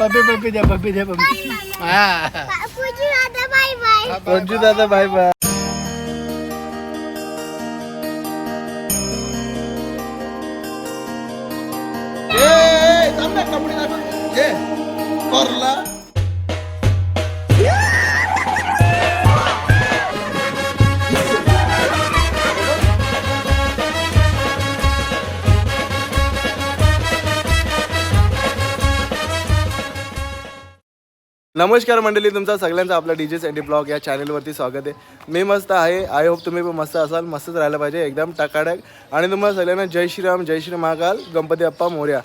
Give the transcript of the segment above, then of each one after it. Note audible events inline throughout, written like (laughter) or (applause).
पप्पी पप्पी द्या पप्पी द्या पप्पी हा. पूजी दादा बाय बाय बाय बाय नमस्कार मंडळी तुमचा सगळ्यांचं आपलं डी जे सँडी ब्लॉग या चॅनलवरती स्वागत आहे. मी मस्त आहे. आय होप तुम्ही पण मस्त असाल मस्तच राहायला पाहिजे. एकदम टकाटक. आणि तुम्हाला सगळ्यांना जय श्रीराम जय श्री महाकाल गणपती अप्पा मोर्या.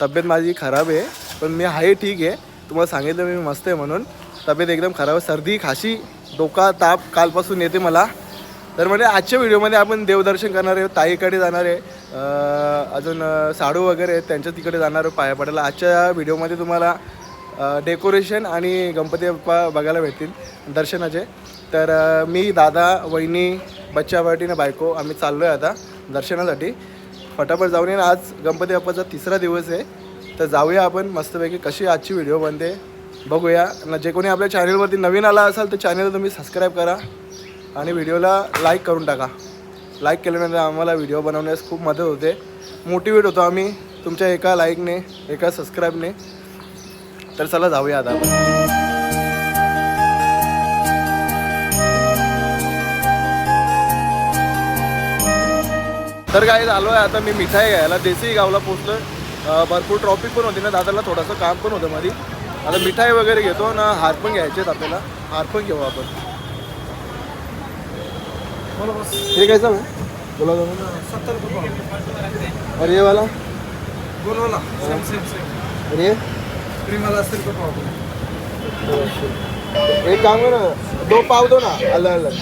तब्येत माझी खराब आहे पण मी आहे ठीक आहे. तुम्हाला सांगितलं मी मस्त आहे म्हणून. तब्येत एकदम खराब आहे. सर्दी खाशी डोका ताप कालपासून येते मला. तर म्हणजे आजच्या व्हिडिओमध्ये आपण देवदर्शन करणार आहे ताईकडे जाणार आहे. अजून साडू वगैरे आहेत त्यांच्या तिकडे जाणार आहे पाया पडायला आजच्या व्हिडिओमध्ये तुम्हाला डेकोरेशन आणि गणपती बाप्पा बघायला भेटतील दर्शनाचे. तर मी दादा वहिनी बच्चा पाटीनं बायको आम्ही चाललो आहे आता दर्शनासाठी. फटाफट जाऊन येईन आज गणपती बाप्पाचा तिसरा दिवस आहे. तर जाऊया आपण मस्तपैकी. कशी आजची व्हिडिओ बनते? बघूया. न जे कोणी आपल्या चॅनलवरती नवीन आला असाल तर चॅनल तुम्ही सबस्क्राईब करा. आणि व्हिडिओला लाईक करून टाका. लाईक केल्यानंतर आम्हाला व्हिडिओ बनवण्यास खूप मदत होते. मोटिवेट होतो आम्ही तुमच्या एका लाईकने एका सबस्क्राईबने तर चला जाऊया आता आपण. तर काय आलो आहे आता मी मिठाई घ्यायला. देसी गावला पोचलो भरपूर ट्रॉफिक पण होती ना दादाला थोडंसं काम पण होतं मध्ये आता मिठाई वगैरे घेतो ना हार पण घ्यायचे आहेत आपल्याला. हार पण घेऊ आपण. हे है बोला सत्तर ये वाला? गोलवाला पाव एक काम कर ना दो पाव दो ना अलग अलग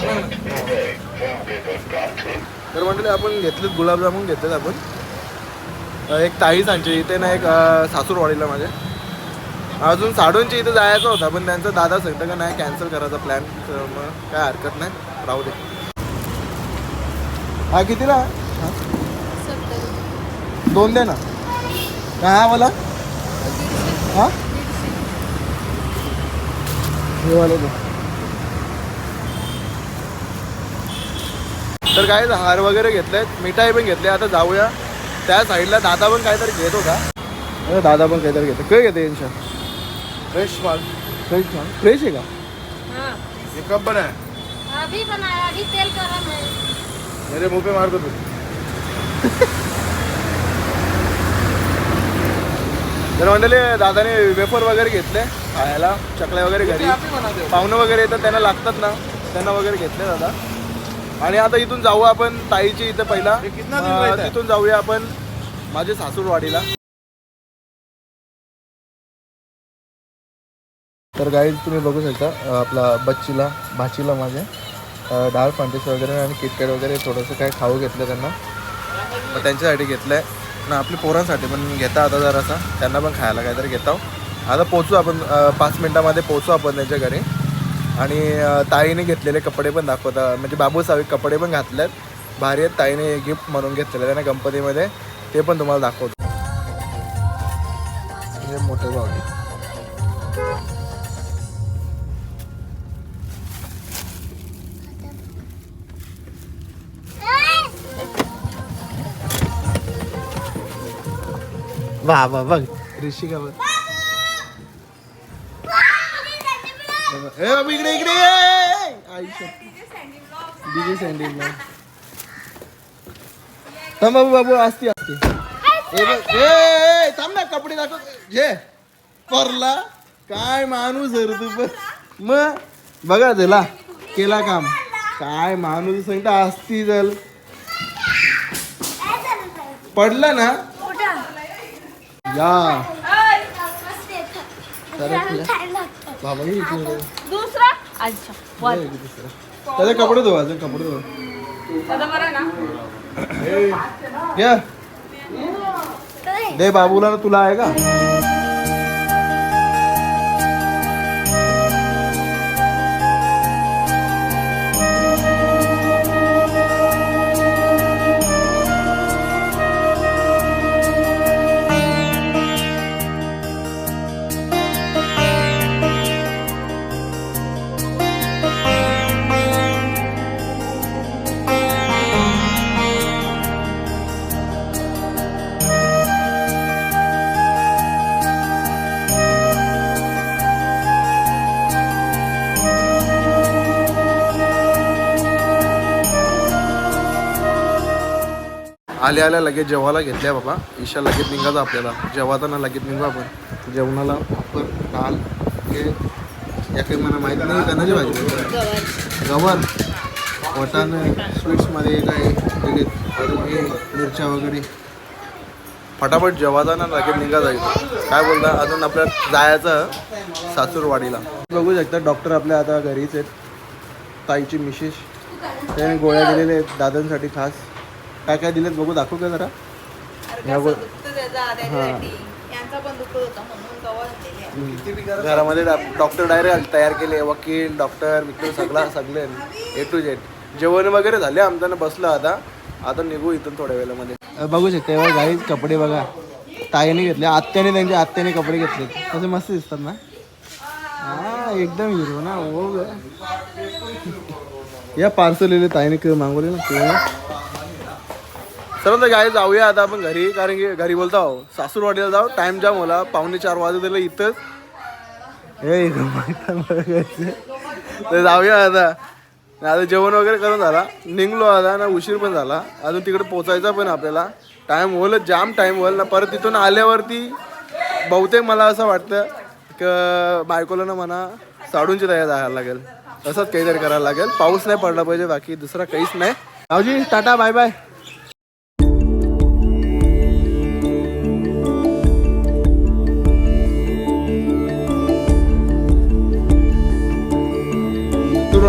तर म्हटलं आपण घेतलेत गुलाबजामुन घेतलेत आपण. एक ताई सांगचे इथे ना एक सासूरवाडीला माझे अजून साडूंची इथे जायचं होता पण त्यांचा दादा सांगतं का नाही कॅन्सल करायचा प्लॅन तर मग काय हरकत नाही राहू दे. हा कितीला? हा? दोन दे ना. का हा वाला हा? हे तर काय हार वगैरे घेतलेत मिठाई पण घेतली आता जाऊया. त्या साईडला दादा पण काहीतरी घेत होता. दादा पण काहीतरी घेतो काय घेते यांच्या. फ्रेश माल फ्रेश फ्रेश आहे का? हाँ. ये कब बना है अभी बनाया अभी तेल गरम है मेरे मुंह पे मार दो (laughs) तर म्हणले दादाने वेफर वगैरे घेतले खायला चकल्या वगैरे घरी. पाहुणं वगैरे येतात त्यांना लागतात ना त्यांना वगैरे घेतले दादा. आणि आता इथून जाऊ आपण ताईची इथं पहिला? तिथून जाऊया आपण माझे सासूरवाडीला तर गाईज तुम्ही बघू शकता आपला बच्चीला भाचीला माझ्या अं, डाळ फांटेस वगैरे आणि किटकॅट वगैरे थोडंसं काय खाऊ घेतलं त्यांना. मग त्यांच्यासाठी घेतलं आहे ना आपल्या पोरांसाठी पण घेता आता जरासा. त्यांना पण खायला काहीतरी घेता हो. आता पोचू आपण पाच मिनटामध्ये पोचू आपण त्यांच्या घरी. आणि ताईने घेतलेले कपडे पण दाखवता. म्हणजे बाबू सावे कपडे पण घातलेत. भारी आहेत. ताईने गिफ्ट म्हणून घेतलेले त्यांना गणपतीमध्ये. ते पण तुम्हाला दाखवतो. हे मोठं भावली वा वा बघ ऋषिका बघ. इकडे इकडे डीजे सँडी थांब बाबू बाबू असती असती ए बघ ए, ए थांब ना कपडे दाखव. जे परला काय माणूस आहे रे तू पण. मग बघा त्याला. केला काम. काय माणूस सांगता असती जल. पडला ना या. बाबा. दूसरा. अच्छा. त्याचे कपडे धुवा अजून कपडे धुवा. बरं ना? दे बाबूला तुला आहे का? आल्या आल्या लगेच जेवायला घेतल्या बाबा. ईशा लगेच निघायचं आपल्याला. जेवाताना लगेच निघू आपण. जेवणाला आपण डाल हे या काही मला माहीत नाही. कणाची भाजी. गवर वटाण स्वीट्समध्ये काय लगेच मिरच्या वगैरे. फटाफट जेवाताना लगेच निघा जाईल काय बोलता? अजून आपल्या जायचं सासूरवाडीला. बघू शकता डॉक्टर आपल्या आता घरीच आहेत. ताईची मिसेस. त्याने गोळ्या दिलेल्या आहेत. दादांसाठी खास. काय काय दिलेत बघू दाखवू का जरा? अरे या कसं बघ. दुखतं त्याचा त्याच्यासाठी. यांचा पण दुखत होता म्हणून दवा दिलेली आहे. घरामध्ये डॉ- डॉक्टर डायरेक्ट तयार केले वकील डॉक्टर विक्टर (laughs) सगळा सगळे. A to Z. जेवण वगैरे झाले आमच्यानं बसलं आता. आता निघू इथून थोड्या वेळामध्ये. बघू शकते बघा गाईच कपडे बघा. ताईने घेतले आत्याने त्यांच्या आत्याने कपडे घेतले तसे मस्त दिसतात ना? हा एकदम हिरो ना हो ग. (laughs) या पार्सल ताईने क- मागवले ना ते. तर गाय जाऊया आता आपण घरी कारण की घरी बोलतो आहो. सासूरवाडीला जाऊ टाइम जाम होला. पावणे चार वाजत दिलं इथंच. हे जाऊया आता. आता जेवण वगैरे करून झाला. निघलो आता ना उशीर पण झाला. अजून तिकडे पोचायचा पण आपल्याला. टाइम होईल जाम टाइम होईल. ना परत तिथून आल्यावरती बहुतेक मला असं वाटतं क बायकोला ना म्हणा साडूंची तयार जायला लागेल. तसंच काहीतरी करायला लागेल. पाऊस नाही पडला पाहिजे बाकी दुसरा काहीच नाही. भाऊजी टाटा बाय बाय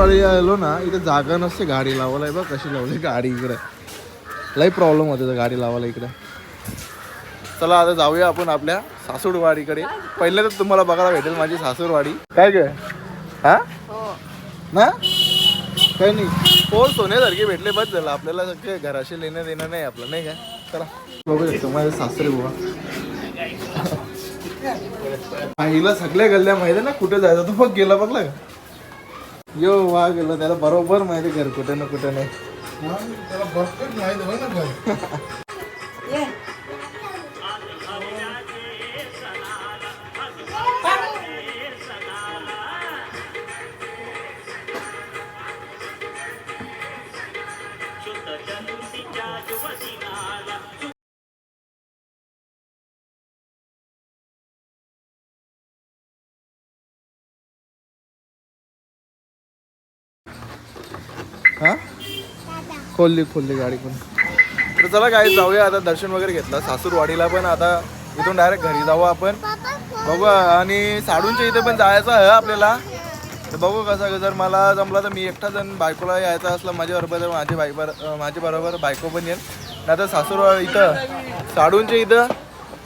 लातूरवाडी आलो ना इथे जागा नसते गाडी लावायला. आहे बघ कशी लावली गाडी इकडे. लई प्रॉब्लेम होते गाडी लावायला इकडे. चला आता जाऊया आपण आपल्या सासूरवाडीकडे. पहिले तर तुम्हाला बघायला भेटेल माझी सासूरवाडी. काय काय हा? ना? काही नाही. हो, पोर सोन्यासारखे भेटले बस झालं. आपल्याला सगळे घराशी लेणं देणं नाही आपलं नाही काय चला. बघू शकतो माझे सासरे बुवा. (laughs) आईला सगळ्या गल्ल्या माहिती आहे ना कुठे जायचं? तो बघ गेला बघला का यो वा गेलो त्याला बरोबर माहिती घर कुठे ना कुठे नाही त्याला भरपूर माहिती होय ना भाई ये. खोलली खोलली गाडी पण. तर चला काय जाऊया आता दर्शन वगैरे घेतलं. सासूरवाडीला पण आता इथून डायरेक्ट घरी जाऊ आपण. बघू आणि साडूंच्या इथे पण जायचं आहे आपल्याला. तर बघू कसं जर मला जमलं तर मी एकटा जण बायकोला यायचं असलं माझ्याबरोबर तर माझी बाईक माझ्या बरोबर बायको पण येईल. नाही तर सासूर इथं साडूंच्या इथं.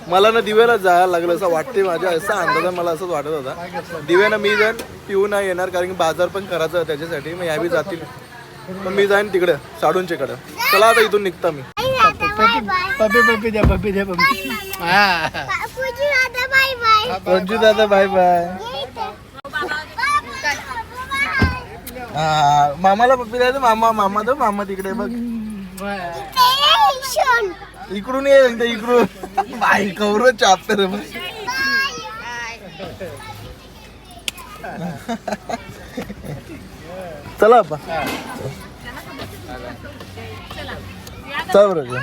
मला ना दिव्याला जायला लागलं असं वाटते माझ्या असा अंदाज मला असंच वाटत होता. दिव्यानं मी जर पिऊ नाही येणार कारण की बाजार पण करायचं त्याच्यासाठी मग यावी जातील. मग मी जाईन तिकडं साडूंच्या इकडं चला आता इथून निघता मी बाय बाय पप्पी पप्पी द्या पप्पी द्या पप्पी. हा. बाय बाय रंजू दादा बाय बाय हा, मामाला पप्पी द्यायचं मामा मामा तो मामा तिकडे बघ. इकडून ये एकदा इकडून. बाई कवर चापतर (laughs) चला आपा चल बरं.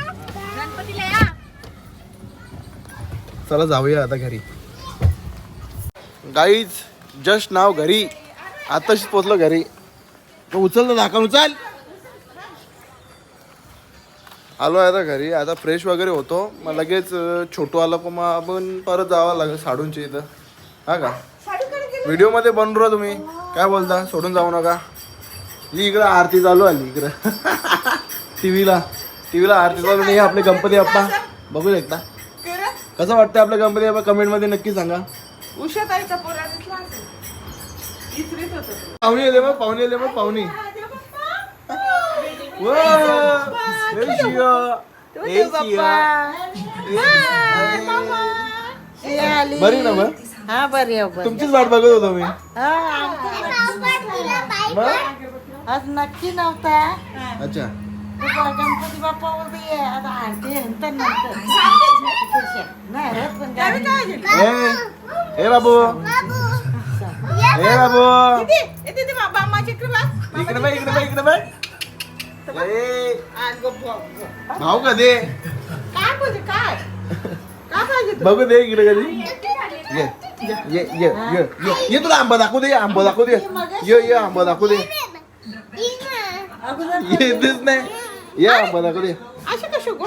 चला जाऊया आता घरी. गाईज जस्ट नाव घरी. आताच पोचलो घरी. तो उचल दाखव उचल. आलो आहे आता घरी. आता फ्रेश वगैरे होतो. मग लगेच छोटू आला का मग आपण परत जावं लागेल साडूंच्या इथं. हा का? व्हिडिओमध्ये बनू राहा तुम्ही. काय बोलता? सोडून जाऊ नका. ही इकडं आरती चालू आली इकडं. टी व्हीला टी व्हीला आरती चालू. नाही आपले गणपती बाप्पा. बघू शकता? कसं वाटतं आपल्या गणपती बाप्पा? कमेंटमध्ये नक्की सांगा. पोरा तो. पाहुणे आले मग पाहुणे आले मग पाहुणे. बरी ना मग? हा बरी. तुमचीच वाट बघत होतो मी. हा? आज नक्की नव्हता. अच्छा. गणपती बाप्पा आहे. आता आरती नंतर. नंतर नाही रथ पण काय ए ए बाबू. ए बाबू. इकडे बाय इकडे बाय इकडे ए, गो. भाऊ कधी? काय पाहिजे काय? काय पाहिजे तुला? बघू दे इकडे कधी. ये ये ये ये ये. ये तुला आंबा दाखवू दे आंबा दाखवू दे. ये ये आंबा दाखवू दे. येतेच नाही ये आंबा दाखवू दे अशी कशी गो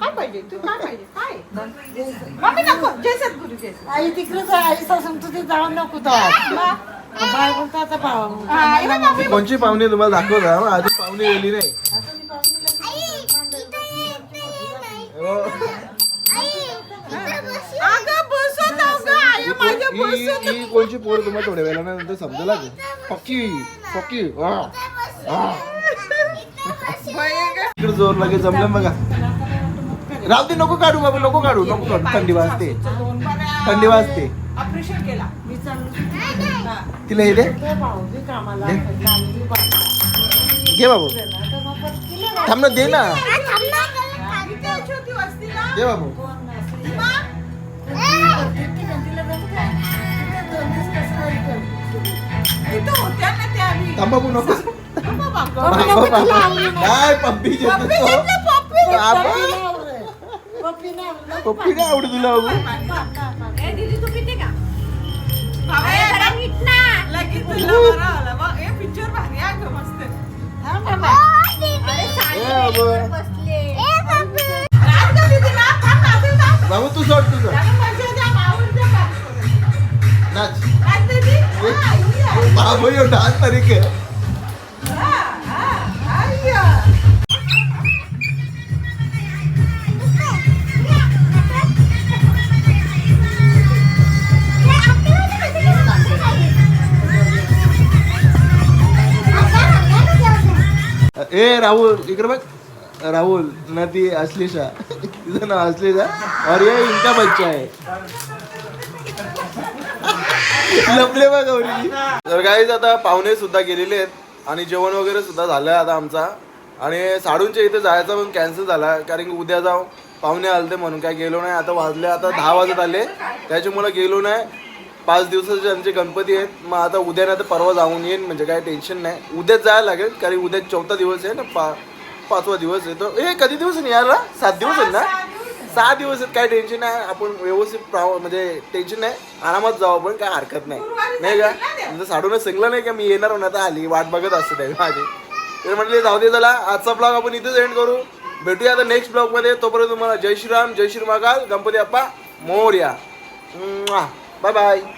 काय पाहिजे? तू काय पाहिजे? काय? मम्मी नको जय सद्गुरू जय सद्गुरू. आई तिकडेच आहे आई सासून तुझे जाऊन नको तो. बाय बोलतो आता भाव हा, इकडे मम्मी. कोणची पाहुणे तुम्हाला दाखवता हं? आधी पाहुणे गेली नाही हो. अगं बसत आहो गं, आई माझ्या ही बसत. ही कोणची पोर तुम्हाला थोड्या वेळानं नंतर समजेल की पक्की पक्की. इकडे जोर लागे जमलं बघा. राहू दे नको काढू बाबा नको काढू नको काढू. थंडी वाजते. थंडी वाजते. तिला हे दे. घे बाबू. थांब ना दे ना. दे बाबू. थांब बाबू नको. बाबा. बाबा, बाबा. काय पप्पी पप्पी घेतो घेतलं, पप्पी घेतलं. बाबा पप्पी नाही आवडत. पप्पी नाही आवडत. पप्पी काय आवडत तुला बाबू बाबा, हे लगेच तुला बरं आलं. बघ, हे picture भारी आहे गं, मस्त. थांब बाबा. ए बाबू नाच गं दीदीला, थांब नाचू थांब. बाबू तू सोड तू सोड त्याला मजा द्या, माऊलीच्या पाठीवर. नाच नाच दीदी. हा, ये. बाबू यो डान्स तरी ए राहुल इकडे बघ. राहुल ना ती अश्लेषा तिचं नाव अश्लेषा और ये इनका बच्चा आहे लपले बघ गौरी तर काहीच आता पाहुणे सुद्धा गेलेले आहेत आणि जेवण वगैरे सुद्धा झालं आता आमचा. आणि साडूंच्या इथे जायचा पण कॅन्सल झाला कारण की उद्या जाऊ. पाहुणे आलते म्हणून काय गेलो नाही. आता वाजले आता दहा वाजत आले. त्याच्यामुळे गेलो नाही. पाच दिवसाचे आमचे गणपती आहेत मग आता उद्या नाही तर परवा जाऊन येईन म्हणजे काय टेन्शन नाही. उद्याच जायला लागेल कारण उद्या चौथा दिवस आहे ना पा पाचवा दिवस आहे. तो ए कधी दिवस आहे यार सात दिवस आहेत ना? सहा दिवस आहेत. काय टेन्शन नाही. आपण व्यवस्थित प्राव म्हणजे टेन्शन नाही. आरामात जाऊ आपण काय हरकत नाही. नाही का? म्हणजे साडूनच सांगलं नाही का? मी येणार आता आली वाट बघत असते त्यावेळी माझी तर म्हटले जाऊ दे चला आजचा ब्लॉग आपण इथेच एंड करू. भेटूया आता नेक्स्ट ब्लॉगमध्ये तोपर्यंत तुम्हाला जय श्रीराम जय श्री महाकाल गणपती अप्पा मोर्या. Bye bye